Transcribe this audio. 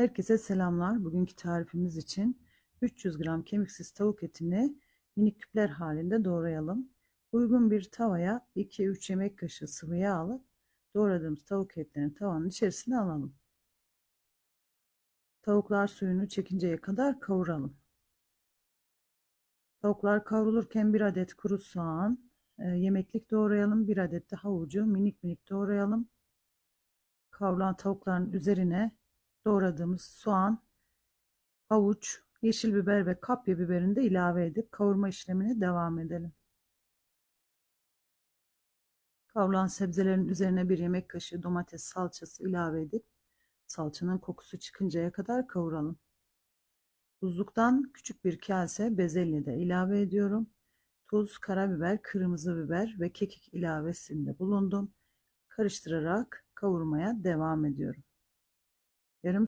Herkese selamlar. Bugünkü tarifimiz için 300 gram kemiksiz tavuk etini minik küpler halinde doğrayalım. Uygun bir tavaya 2-3 yemek kaşığı sıvı yağ alıp doğradığımız tavuk etlerini tavanın içerisine alalım. Tavuklar suyunu çekinceye kadar kavuralım. Tavuklar kavrulurken bir adet kuru soğan, e, yemeklik doğrayalım. Bir adet de havucu minik minik doğrayalım. Kavrulan tavukların üzerine doğradığımız soğan, havuç, yeşil biber ve kapya biberini de ilave edip kavurma işlemine devam edelim. Kavrulan sebzelerin üzerine bir yemek kaşığı domates salçası ilave edip salçanın kokusu çıkıncaya kadar kavuralım. Buzluktan küçük bir kase bezelye de ilave ediyorum. Tuz, karabiber, kırmızı biber ve kekik ilavesinde bulundum. Karıştırarak kavurmaya devam ediyorum. Yarım